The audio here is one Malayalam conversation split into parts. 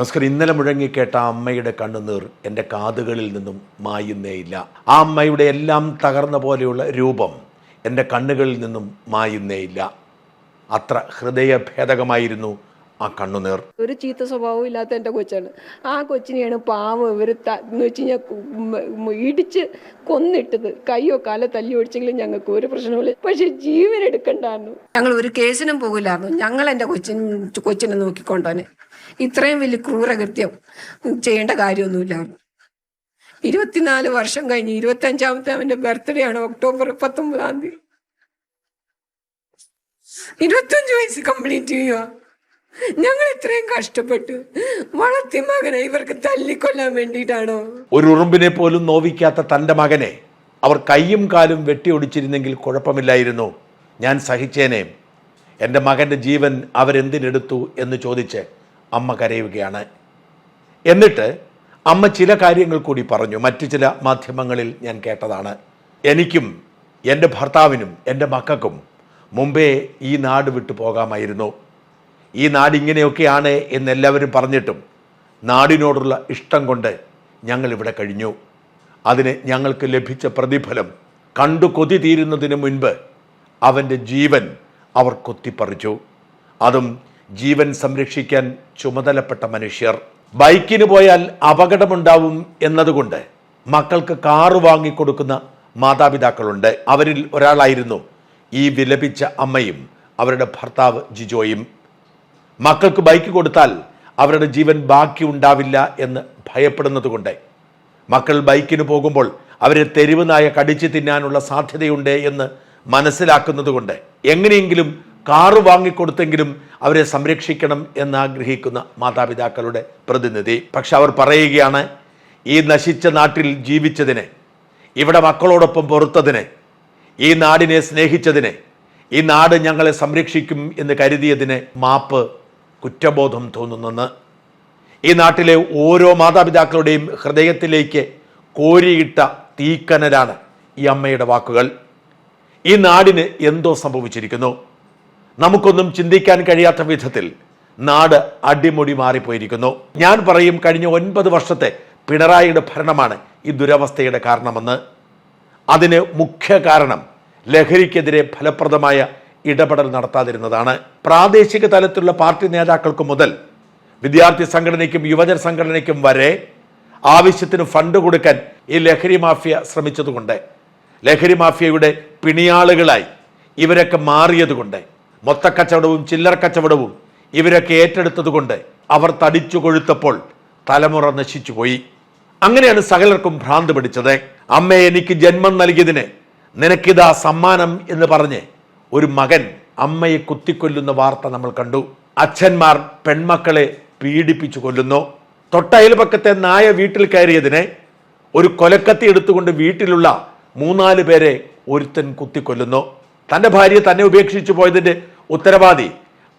നമസ്കാരം. ഇന്നലെ മുഴങ്ങിക്കേട്ട ആ അമ്മയുടെ കണ്ണുനീർ എന്റെ കാതുകളിൽ നിന്നും മായുന്നേയില്ല. ആ അമ്മയുടെ എല്ലാം തകർന്ന പോലെയുള്ള രൂപം എന്റെ കണ്ണുകളിൽ നിന്നും മായുന്നേയില്ല. അത്ര ഹൃദയഭേദകമായിരുന്നു ആ കണ്ണുനീർ. ഒരു ചീത്ത സ്വഭാവവും ഇല്ലാത്ത എന്റെ കൊച്ചാണ്. ആ കൊച്ചിനെയാണ് പാവം ഇവർ എന്ന് വെച്ച് കഴിഞ്ഞാൽ ഇടിച്ച് കൊന്നിട്ടത്. കൈയോ കാലോ തല്ലി ഓടിച്ചെങ്കിലും ഞങ്ങൾക്ക് ഒരു പ്രശ്നമില്ല പക്ഷെ ജീവൻ എടുക്കണ്ടായിരുന്നു ഞങ്ങൾ ഒരു കേസിനും പോകില്ലായിരുന്നു. ഞങ്ങൾ എന്റെ കൊച്ചിനും കൊച്ചിനെ നോക്കിക്കൊണ്ടോനെ. ഇത്രയും വലിയ ക്രൂരകൃത്യം ചെയ്യേണ്ട കാര്യമൊന്നുമില്ല. ഇരുപത്തിനാല് വർഷം കഴിഞ്ഞ് ഇരുപത്തി അഞ്ചാമത്തെ അവന്റെ ബർത്ത്ഡേ ആണ് ഒക്ടോബർ പത്തൊമ്പതാം തീയതി. ഇരുപത്തഞ്ച് വയസ്സ് കംപ്ലീറ്റ് ചെയ്യുക. ഞങ്ങൾ ഇത്രയും കഷ്ടപ്പെട്ടു വളർത്തി മകനെ ഇവർക്ക് തല്ലിക്കൊല്ലാൻ വേണ്ടിയിട്ടാണോ? ഒരു ഉറുമ്പിനെ പോലും നോവിക്കാത്ത തന്റെ മകനെ അവർ കൈയും കാലും വെട്ടി ഒടിച്ചിരുന്നെങ്കിൽ കുഴപ്പമില്ലായിരുന്നു. ഞാൻ സഹിച്ചേനെ. എന്റെ മകന്റെ ജീവൻ അവരെന്തിനെടുത്തു എന്ന് ചോദിച്ച് അമ്മ കരയുകയാണ്. എന്നിട്ട് അമ്മ ചില കാര്യങ്ങൾ കൂടി പറഞ്ഞു. മറ്റു ചില മാധ്യമങ്ങളിൽ ഞാൻ കേട്ടതാണ്. എനിക്കും എന്റെ ഭർത്താവിനും എന്റെ മക്കൾക്കും മുമ്പേ ഈ നാട് വിട്ടു പോകാമായിരുന്നു. ഈ നാട് ഇങ്ങനെയൊക്കെയാണ് എന്നെല്ലാവരും പറഞ്ഞിട്ടും നാടിനോടുള്ള ഇഷ്ടം കൊണ്ട് ഞങ്ങൾ ഇവിടെ കഴിഞ്ഞു. അതിന് ഞങ്ങൾക്ക് ലഭിച്ച പ്രതിഫലം കണ്ടു കൊതി തീരുന്നതിന് മുൻപ് അവന്റെ ജീവൻ അവർ കൊത്തിപ്പറിച്ചു. അതും ജീവൻ സംരക്ഷിക്കാൻ ചുമതലപ്പെട്ട മനുഷ്യർ. ബൈക്കിന് പോയാൽ അപകടമുണ്ടാവും എന്നതുകൊണ്ട് മക്കൾക്ക് കാറ് വാങ്ങിക്കൊടുക്കുന്ന മാതാപിതാക്കളുണ്ട്. അവരിൽ ഒരാളായിരുന്നു ഈ വിലപിച്ച അമ്മയും അവരുടെ ഭർത്താവ് ജിജോയും. മക്കൾക്ക് ബൈക്ക് കൊടുത്താൽ അവരുടെ ജീവൻ ബാക്കി ഉണ്ടാവില്ല എന്ന് ഭയപ്പെടുന്നതുകൊണ്ട് മക്കൾ ബൈക്കിന് പോകുമ്പോൾ അവരെ തെരുവ് നായ കടിച്ചു തിന്നാനുള്ള സാധ്യതയുണ്ട് എന്ന് മനസ്സിലാക്കുന്നതുകൊണ്ട് എങ്ങനെയെങ്കിലും കാറ് വാങ്ങിക്കൊടുത്തെങ്കിലും അവരെ സംരക്ഷിക്കണം എന്ന് ആഗ്രഹിക്കുന്ന മാതാപിതാക്കളുടെ പ്രതിനിധി. പക്ഷെ അവർ പറയുകയാണ് ഈ നശിച്ച നാട്ടിൽ ജീവിച്ചതിന് ഇവിടെ മക്കളോടൊപ്പം പുറത്തതിന് ഈ നാടിനെ സ്നേഹിച്ചതിന് ഈ നാട് ഞങ്ങളെ സംരക്ഷിക്കും എന്ന് കരുതിയതിന് മാപ്പ് കുറ്റബോധം തോന്നുന്നെന്ന്. ഈ നാട്ടിലെ ഓരോ മാതാപിതാക്കളുടെയും ഹൃദയത്തിലേക്ക് കോരിയിട്ട തീക്കനലാണ് ഈ അമ്മയുടെ വാക്കുകൾ. ഈ നാടിന് എന്തോ സംഭവിച്ചിരിക്കുന്നു? നമുക്കൊന്നും ചിന്തിക്കാൻ കഴിയാത്ത വിധത്തിൽ നാട് അടിമുടി മാറിപ്പോയിരിക്കുന്നു. ഞാൻ പറയും കഴിഞ്ഞ ഒൻപത് വർഷത്തെ പിണറായിയുടെ ഭരണമാണ് ഈ ദുരവസ്ഥയുടെ കാരണമെന്ന്. അതിന് മുഖ്യ കാരണം ലഹരിക്കെതിരെ ഫലപ്രദമായ ഇടപെടൽ നടത്താതിരുന്നതാണ്. പ്രാദേശിക തലത്തിലുള്ള പാർട്ടി നേതാക്കൾക്ക് മുതൽ വിദ്യാർത്ഥി സംഘടനയ്ക്കും യുവജന സംഘടനയ്ക്കും വരെ ആവശ്യത്തിന് ഫണ്ട് കൊടുക്കാൻ ഈ ലഹരി മാഫിയ ശ്രമിച്ചതുകൊണ്ട് ലഹരി മാഫിയയുടെ പിണിയാളുകളായി ഇവരൊക്കെ മാറിയതുകൊണ്ട് മൊത്തക്കച്ചവടവും ചില്ലറ കച്ചവടവും ഇവരൊക്കെ ഏറ്റെടുത്തതുകൊണ്ട് അവർ തടിച്ചു കൊഴുത്തപ്പോൾ തലമുറ നശിച്ചുപോയി. അങ്ങനെയാണ് സകലർക്കും ഭ്രാന്ത് പിടിച്ചത്. അമ്മ എനിക്ക് ജന്മം നൽകിയതിന് നിനക്കിതാ സമ്മാനം എന്ന് പറഞ്ഞ് ഒരു മകൻ അമ്മയെ കുത്തിക്കൊല്ലുന്ന വാർത്ത നമ്മൾ കണ്ടു. അച്ഛന്മാർ പെൺമക്കളെ പീഡിപ്പിച്ചു കൊല്ലുന്നു. തൊട്ടയൽപക്കത്തെ നായ വീട്ടിൽ കയറിയതിന് ഒരു കൊലക്കത്തി എടുത്തുകൊണ്ട് വീട്ടിലുള്ള മൂന്നാൽ പേരെ ഒരുത്തൻ കുത്തിക്കൊല്ലുന്നു. തന്റെ ഭാര്യ തന്നെ ഉപേക്ഷിച്ചു പോയതിന്റെ ഉത്തരവാദി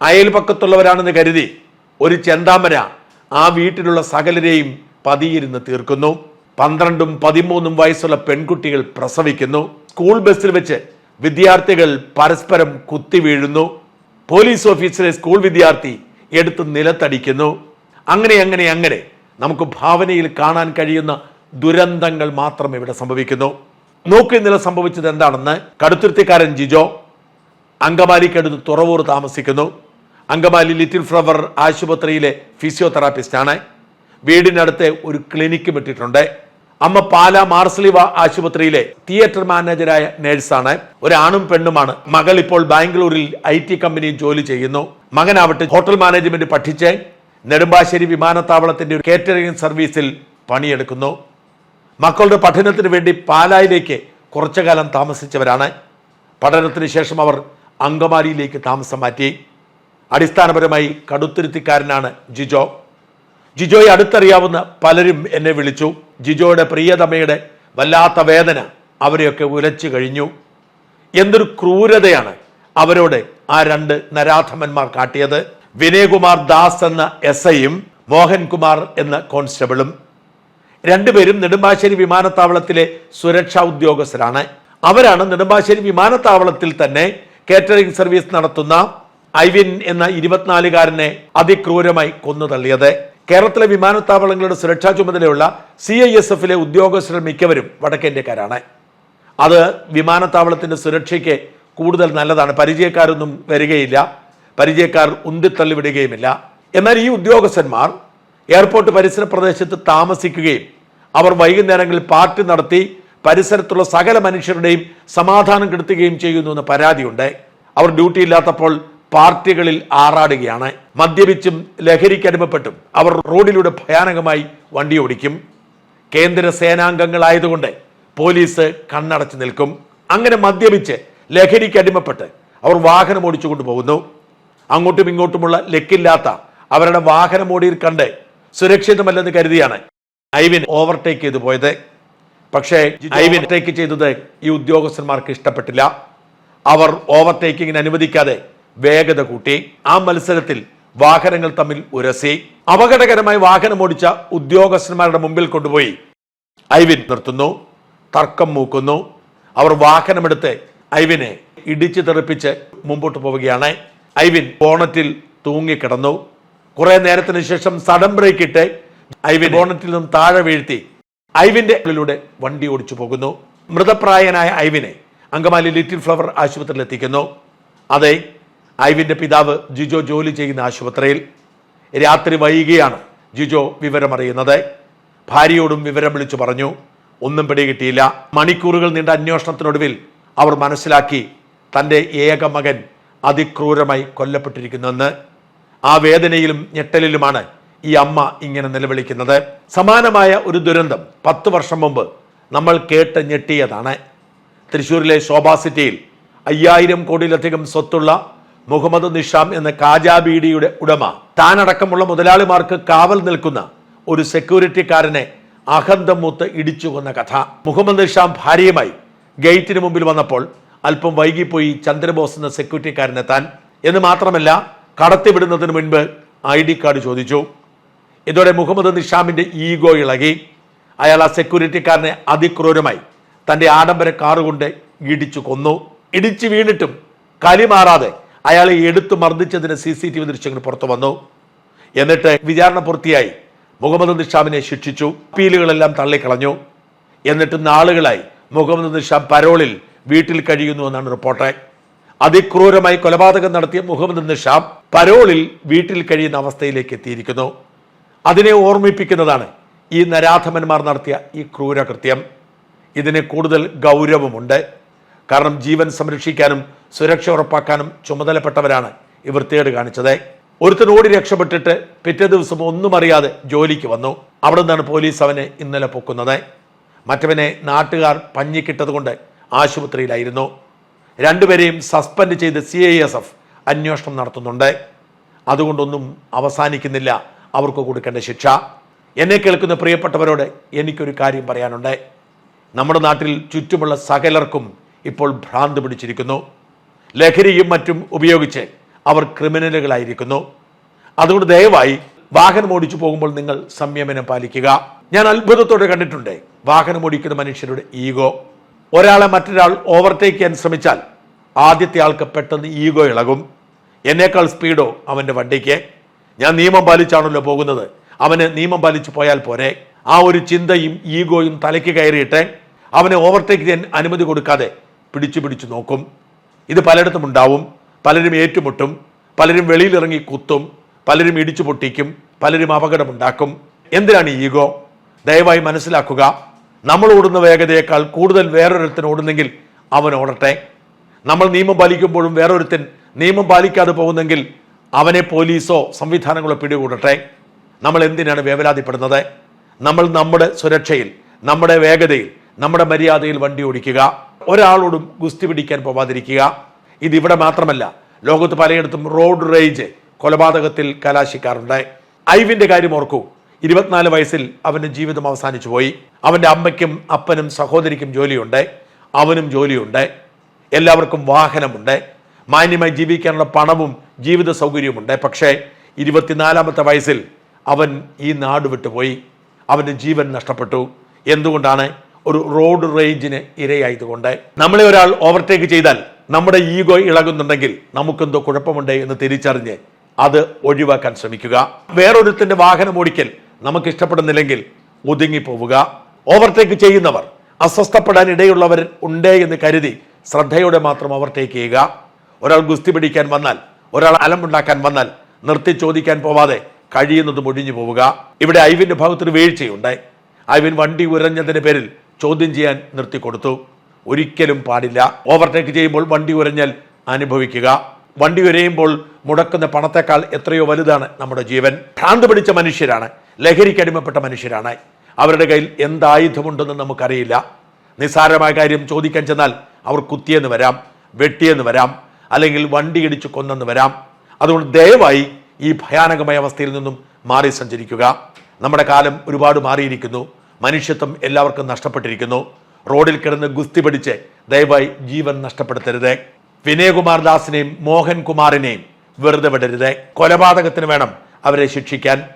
അയൽപക്കത്തുള്ളവരാണെന്ന് കരുതി ഒരു ചെന്താമര ആ വീട്ടിലുള്ള സകലരെയും പതിയിരുന്ന് തീർക്കുന്നു. പന്ത്രണ്ടും പതിമൂന്നും വയസ്സുള്ള പെൺകുട്ടികൾ പ്രസവിക്കുന്നു. സ്കൂൾ ബസ്സിൽ വെച്ച് വിദ്യാർത്ഥികൾ പരസ്പരം കുത്തി വീഴുന്നു. പോലീസ് ഓഫീസിലെ സ്കൂൾ വിദ്യാർത്ഥി എടുത്ത് നിലത്തടിക്കുന്നു. അങ്ങനെ അങ്ങനെ അങ്ങനെ നമുക്ക് ഭാവനയിൽ കാണാൻ കഴിയുന്ന ദുരന്തങ്ങൾ മാത്രം ഇവിടെ സംഭവിക്കുന്നു. നോക്കി നില സംഭവിച്ചത് എന്താണെന്ന് കടുത്തുരുത്തിക്കാരൻ ജിജോ അങ്കമാലിക്കടുത്ത് തുറവൂർ താമസിക്കുന്നു. അങ്കമാലി ലിറ്റിൽ ഫ്ലവർ ആശുപത്രിയിലെ ഫിസിയോതെറാപ്പിസ്റ്റാണ് വീടിനടുത്ത് ഒരു ക്ലിനിക്കും ഇട്ടിട്ടുണ്ട് അമ്മ പാല മാർസലിവ ആശുപത്രിയിലെ തിയേറ്റർ മാനേജരായ നേഴ്സാണ്. ഒരാണും പെണ്ണുമാണ്. മകൾ ഇപ്പോൾ ബാംഗ്ലൂരിൽ ഐ ടി കമ്പനിയിൽ ജോലി ചെയ്യുന്നു. മകനാവട്ടെ ഹോട്ടൽ മാനേജ്മെന്റ് പഠിച്ച് നെടുമ്പാശ്ശേരി വിമാനത്താവളത്തിന്റെ കേറ്ററിംഗ് സർവീസിൽ പണിയെടുക്കുന്നു. മക്കളുടെ പഠനത്തിന് വേണ്ടി പാലായിലേക്ക് കുറച്ചു കാലം താമസിച്ചവരാണ്. പഠനത്തിന് ശേഷം അവർ അങ്കമാലിയിലേക്ക് താമസം മാറ്റി. അടിസ്ഥാനപരമായി കടുത്തുരുത്തിക്കാരനാണ് ജിജോ. ജിജോയെ അടുത്തറിയാവുന്ന പലരും എന്നെ വിളിച്ചു. ജിജോയുടെ പ്രിയതമയുടെ വല്ലാത്ത വേദന അവരെയൊക്കെ ഉലച്ചു കഴിഞ്ഞു. എന്തൊരു ക്രൂരതയാണ് അവരോട് ആ രണ്ട് നരാധമന്മാർ കാട്ടിയത്. വിനയകുമാർ ദാസ് എന്ന എസ് ഐയും മോഹൻകുമാർ എന്ന കോൺസ്റ്റബിളും. രണ്ടുപേരും നെടുമ്പാശ്ശേരി വിമാനത്താവളത്തിലെ സുരക്ഷാ ഉദ്യോഗസ്ഥരാണ്. അവരാണ് നെടുമ്പാശ്ശേരി വിമാനത്താവളത്തിൽ തന്നെ കേറ്ററിംഗ് സർവീസ് നടത്തുന്ന ഐവിൻ എന്ന ഇരുപത്തിനാലുകാരനെ അതിക്രൂരമായി കൊന്നു തള്ളിയത് കേരളത്തിലെ വിമാനത്താവളങ്ങളുടെ സുരക്ഷാ ചുമതലയുള്ള സി ഐ എസ് എഫിലെ ഉദ്യോഗസ്ഥർ മിക്കവരും വടക്കേന്ത്യക്കാരാണ്. അത് വിമാനത്താവളത്തിന്റെ സുരക്ഷയ്ക്ക് കൂടുതൽ നല്ലതാണ്. പരിചയക്കാരൊന്നും വരികയില്ല. പരിചയക്കാർ ഉന്തിത്തള്ളി വിടുകയുമില്ല എന്നാൽ ഈ ഉദ്യോഗസ്ഥന്മാർ എയർപോർട്ട് പരിസര പ്രദേശത്ത് താമസിക്കുകയും അവർ വൈകുന്നേരങ്ങളിൽ പാർട്ടി നടത്തി പരിസരത്തുള്ള സകല മനുഷ്യരുടെയും സമാധാനം കെടുത്തുകയും ചെയ്യുന്നു എന്ന് പരാതിയുണ്ട്. അവർ ഡ്യൂട്ടി ഇല്ലാത്തപ്പോൾ പാർട്ടികളിൽ ആറാടുകയാണ്. മദ്യപിച്ചും ലഹരിക്കടിമപ്പെട്ടും അവർ റോഡിലൂടെ ഭയാനകമായി വണ്ടി ഓടിക്കും. കേന്ദ്ര സേനാംഗങ്ങളായതുകൊണ്ട് പോലീസ് കണ്ണടച്ചു നിൽക്കും. അങ്ങനെ മദ്യപിച്ച് ലഹരിക്കടിമപ്പെട്ട് അവർ വാഹനം ഓടിച്ചു കൊണ്ടുപോകുന്നു. അങ്ങോട്ടും ഇങ്ങോട്ടുമുള്ള ലക്കില്ലാത്ത അവരുടെ വാഹനം ഓടിയിൽ കണ്ട് സുരക്ഷിതമല്ലെന്ന് കരുതിയാണ് ഐവിൻ ഓവർടേക്ക് ചെയ്തു പോയത്. പക്ഷേ ഐവിൻ ടേക്ക് ചെയ്തത് ഈ ഉദ്യോഗസ്ഥന്മാർക്ക് ഇഷ്ടപ്പെട്ടില്ല. അവർ ഓവർടേക്കിങ്ങിന് അനുവദിക്കാതെ വേഗത കൂട്ടി. ആ മത്സരത്തിൽ വാഹനങ്ങൾ തമ്മിൽ ഉരസി. അപകടകരമായി വാഹനം ഓടിച്ച ഉദ്യോഗസ്ഥന്മാരുടെ മുമ്പിൽ കൊണ്ടുപോയി. ഐവിൻ നിർത്തുന്നു. തർക്കം മൂക്കുന്നു. അവർ വാഹനമെടുത്ത് ഐവിനെ ഇടിച്ചു തെറിപ്പിച്ച് മുമ്പോട്ട് പോവുകയാണ്. ഐവിൻ ബോണറ്റിൽ തൂങ്ങിക്കിടന്നു. കുറെ നേരത്തിന് ശേഷം സഡൻ ബ്രേക്ക് ഇട്ട് ഐവിൻ ബോണറ്റിൽ നിന്നും താഴെ വീഴ്ത്തി ഐവിന്റെ ഉള്ളിലൂടെ വണ്ടി ഓടിച്ചു പോകുന്നു. മൃതപ്രായനായ ഐവിനെ അങ്കമാലി ലിറ്റിൽ ഫ്ലവർ ആശുപത്രിയിൽ എത്തിക്കുന്നു. അതെ ഐവിന്റെ പിതാവ് ജിജോ ജോലി ചെയ്യുന്ന ആശുപത്രിയിൽ രാത്രി വൈകിയാണ് ജിജോ വിവരമറിയുന്നത്. ഭാര്യയോടും വിവരം വിളിച്ചു പറഞ്ഞു ഒന്നും പിടികിട്ടിയില്ല. മണിക്കൂറുകൾ നീണ്ട അന്വേഷണത്തിനൊടുവിൽ അവർ മനസ്സിലാക്കി തന്റെ ഏക മകൻ അതിക്രൂരമായി കൊല്ലപ്പെട്ടിരിക്കുന്നുവെന്ന് ആ വേദനയിലും ഞെട്ടലിലുമാണ് ഈ അമ്മ ഇങ്ങനെ നിലവിളിക്കുന്നത്. സമാനമായ ഒരു ദുരന്തം പത്ത് വർഷം മുമ്പ് നമ്മൾ കേട്ട് ഞെട്ടിയതാണ്. തൃശ്ശൂരിലെ ശോഭാ സിറ്റിയിൽ അയ്യായിരം കോടിയിലധികം സ്വത്തുള്ള മുഹമ്മദ് നിഷാം എന്ന കാജാബീഡിയുടെ ഉടമ താനടക്കമുള്ള മുതലാളിമാർക്ക് കാവൽ നിൽക്കുന്ന ഒരു സെക്യൂരിറ്റിക്കാരനെ അഹന്തം മൂത്ത് ഇടിച്ചു കൊന്ന കഥ. മുഹമ്മദ് നിഷാം ഭാര്യയുമായി ഗേറ്റിന് മുമ്പിൽ വന്നപ്പോൾ അല്പം വൈകിപ്പോയി ചന്ദ്രബോസ് എന്ന സെക്യൂരിറ്റിക്കാരനെത്താൻ. എന്ന് മാത്രമല്ല കടത്തിവിടുന്നതിന് മുൻപ് ഐ ഡി കാർഡ് ചോദിച്ചു. ഇതോടെ മുഹമ്മദ് നിഷാമിന്റെ ഈഗോ ഇളകി. അയാൾ ആ സെക്യൂരിറ്റിക്കാരനെ അതിക്രൂരമായി തന്റെ ആഡംബര കാറുകൊണ്ട് ഇടിച്ചു കൊന്നു. ഇടിച്ചു വീണിട്ടും കലി മാറാതെ അയാളെ എടുത്തു മർദ്ദിച്ചതിന് സി സി ടി വി ദൃശ്യങ്ങൾ പുറത്തു വന്നു. എന്നിട്ട് വിചാരണ പൂർത്തിയായി മുഹമ്മദ് നിഷാമിനെ ശിക്ഷിച്ചു. അപ്പീലുകളെല്ലാം തള്ളിക്കളഞ്ഞു. എന്നിട്ട് നാളുകളായി മുഹമ്മദ് നിഷാം പരോളിൽ വീട്ടിൽ കഴിയുന്നു എന്നാണ് റിപ്പോർട്ട്. അതിക്രൂരമായി കൊലപാതകം നടത്തിയ മുഹമ്മദ് നിഷാം പരോളിൽ വീട്ടിൽ കഴിയുന്ന അവസ്ഥയിലേക്ക് എത്തിയിരിക്കുന്നു. അതിനെ ഓർമ്മിപ്പിക്കുന്നതാണ് ഈ നരാധമന്മാർ നടത്തിയ ഈ ക്രൂരകൃത്യം. ഇതിന് കൂടുതൽ ഗൗരവമുണ്ട്. കാരണം ജീവൻ സംരക്ഷിക്കാനും സുരക്ഷ ഉറപ്പാക്കാനും ചുമതലപ്പെട്ടവരാണ് ഇവർ തേട് കാണിച്ചത്. ഒരുത്തൻ ഓടി രക്ഷപ്പെട്ടിട്ട് പിറ്റേ ദിവസം ഒന്നും അറിയാതെ ജോലിക്ക് വന്നു. അവിടെ നിന്നാണ് പോലീസ് അവനെ ഇന്നലെ പൊക്കുന്നത്. മറ്റവനെ നാട്ടുകാർ പഞ്ഞിക്കിട്ടത് കൊണ്ട് ആശുപത്രിയിലായിരുന്നു. രണ്ടുപേരെയും സസ്പെൻഡ് ചെയ്ത് സി ഐ എസ് എഫ് അന്വേഷണം നടത്തുന്നുണ്ട്. അതുകൊണ്ടൊന്നും അവസാനിക്കുന്നില്ല. അവർക്ക് കൊടുക്കേണ്ട ശിക്ഷ. എന്നെ കേൾക്കുന്ന പ്രിയപ്പെട്ടവരോട് എനിക്കൊരു കാര്യം പറയാനുണ്ട്. നമ്മുടെ നാട്ടിൽ ചുറ്റുമുള്ള സകലർക്കും ഇപ്പോൾ ഭ്രാന്ത് പിടിച്ചിരിക്കുന്നു. ലഹരിയും മറ്റും ഉപയോഗിച്ച് അവർ ക്രിമിനലുകളായിരിക്കുന്നു. അതുകൊണ്ട് ദയവായി വാഹനം ഓടിച്ചു പോകുമ്പോൾ നിങ്ങൾ സംയമനം പാലിക്കുക. ഞാൻ അത്ഭുതത്തോടെ കണ്ടിട്ടുണ്ട് വാഹനം ഓടിക്കുന്ന മനുഷ്യരുടെ ഈഗോ. ഒരാളെ മറ്റൊരാൾ ഓവർടേക്ക് ചെയ്യാൻ ശ്രമിച്ചാൽ ആദ്യത്തെ ആൾക്ക് പെട്ടെന്ന് ഈഗോ ഇളകും. എന്നേക്കാൾ സ്പീഡോ അവന്റെ വണ്ടിക്ക്. ഞാൻ നിയമം പാലിച്ചാണല്ലോ പോകുന്നത്. അവന് നിയമം പാലിച്ച് പോയാൽ പോരെ. ആ ഒരു ചിന്തയും ഈഗോയും തലയ്ക്ക് കയറിയിട്ട് അവനെ ഓവർടേക്ക് ചെയ്യാൻ അനുമതി കൊടുക്കാതെ പിടിച്ചു പിടിച്ചു നോക്കും. ഇത് പലയിടത്തും ഉണ്ടാവും. പലരും ഏറ്റുമുട്ടും. പലരും വെളിയിലിറങ്ങി കുത്തും. പലരും ഇടിച്ചു പൊട്ടിക്കും. പലരും അപകടമുണ്ടാക്കും. എന്തിനാണ് ഈഗോ? ദയവായി മനസ്സിലാക്കുക. നമ്മൾ ഓടുന്ന വേഗതയേക്കാൾ കൂടുതൽ വേറൊരുത്തൻ ഓടുന്നെങ്കിൽ അവൻ ഓടട്ടെ. നമ്മൾ നിയമം പാലിക്കുമ്പോഴും വേറൊരുത്തൻ നിയമം പാലിക്കാതെ പോകുന്നെങ്കിൽ അവനെ പോലീസോ സംവിധാനങ്ങളോ പിടികൂടട്ടെ. നമ്മൾ എന്തിനാണ് വേവലാതിപ്പെടുന്നത്? നമ്മൾ നമ്മുടെ സുരക്ഷയിൽ നമ്മുടെ വേഗതയിൽ നമ്മുടെ മര്യാദയിൽ വണ്ടി ഓടിക്കുക. ഒരാളോടും ഗുസ്തി പിടിക്കാൻ പോവാതിരിക്കുക. ഇതിവിടെ മാത്രമല്ല ലോകത്ത് പലയിടത്തും റോഡ് റേജ് കൊലപാതകത്തിൽ കലാശിക്കാറുണ്ട്. ഐവിന്റെ കാര്യം ഓർക്കൂ. ഇരുപത്തിനാല് വയസ്സിൽ അവന്റെ ജീവിതം അവസാനിച്ചു പോയി. അവന്റെ അമ്മയ്ക്കും അപ്പനും സഹോദരിക്കും ജോലിയുണ്ട്. അവനും ജോലിയുണ്ട്. എല്ലാവർക്കും വാഹനമുണ്ട്. മാന്യമായി ജീവിക്കാനുള്ള പണവും ജീവിത സൗകര്യവുമുണ്ട്. പക്ഷേ ഇരുപത്തിനാലാമത്തെ വയസ്സിൽ അവൻ ഈ നാട് വിട്ടുപോയി. അവന്റെ ജീവൻ നഷ്ടപ്പെട്ടു. എന്തുകൊണ്ടാണ്? ഒരു റോഡ് റേഞ്ചിന് ഇരയായതുകൊണ്ട്. നമ്മളെ ഒരാൾ ഓവർടേക്ക് ചെയ്താൽ നമ്മുടെ ഈഗോ ഇളകുന്നുണ്ടെങ്കിൽ നമുക്കെന്തോ കുഴപ്പമുണ്ട് എന്ന് തിരിച്ചറിഞ്ഞ് അത് ഒഴിവാക്കാൻ ശ്രമിക്കുക. വേറൊരുത്തിന്റെ വാഹനം ഓടിക്കൽ നമുക്ക് ഇഷ്ടപ്പെടുന്നില്ലെങ്കിൽ ഒതുങ്ങിപ്പോവുക. ഓവർടേക്ക് ചെയ്യുന്നവർ അസ്വസ്ഥപ്പെടാൻ ഇടയുള്ളവർ ഉണ്ട് എന്ന് കരുതി ശ്രദ്ധയോടെ മാത്രം ഓവർടേക്ക് ചെയ്യുക. ഒരാൾ ഗുസ്തി പിടിക്കാൻ വന്നാൽ ഒരാൾ അലമ്പുണ്ടാക്കാൻ വന്നാൽ നിർത്തി ചോദിക്കാൻ പോവാതെ കഴിയുന്നത് ഒഴിഞ്ഞു പോവുക. ഇവിടെ ഐവിന്റെ ഭാഗത്തൊരു വീഴ്ചയുണ്ടായി. ഐവിൻ വണ്ടി ഉരഞ്ഞതിന്റെ പേരിൽ ചോദ്യം ചെയ്യാൻ നിർത്തിക്കൊടുത്തു ഒരിക്കലും പാടില്ല. ഓവർടേക്ക് ചെയ്യുമ്പോൾ വണ്ടി ഉരഞ്ഞാൽ അനുഭവിക്കുക. വണ്ടി ഉരയുമ്പോൾ മുടക്കുന്ന പണത്തെക്കാൾ എത്രയോ വലുതാണ് നമ്മുടെ ജീവൻ. ഭ്രാന്ത് പിടിച്ച മനുഷ്യരാണ്. ലഹരിക്ക് അടിമപ്പെട്ട മനുഷ്യരാണ്. അവരുടെ കയ്യിൽ എന്ത് ആയുധമുണ്ടെന്ന് നമുക്കറിയില്ല. നിസ്സാരമായ കാര്യം ചോദിക്കാൻ ചെന്നാൽ അവർ കുത്തിയെന്ന് വരാം വെട്ടിയെന്ന് വരാം. അല്ലെങ്കിൽ വണ്ടി ഇടിച്ചു കൊന്നെന്ന് വരാം. അതുകൊണ്ട് ദയവായി ഈ ഭയാനകമായ അവസ്ഥയിൽ നിന്നും മാറി സഞ്ചരിക്കുക. നമ്മുടെ കാലം ഒരുപാട് മാറിയിരിക്കുന്നു. മനുഷ്യത്വം എല്ലാവർക്കും നഷ്ടപ്പെട്ടിരിക്കുന്നു. റോഡിൽ കിടന്ന് ഗുസ്തി പിടിച്ച് ദയവായി ജീവൻ നഷ്ടപ്പെടുത്തരുത്. വിനയകുമാർ ദാസിനെയും മോഹൻ കുമാറിനെയും വെറുതെ വിടരുത്. കൊലപാതകത്തിന് വേണം അവരെ ശിക്ഷിക്കാൻ.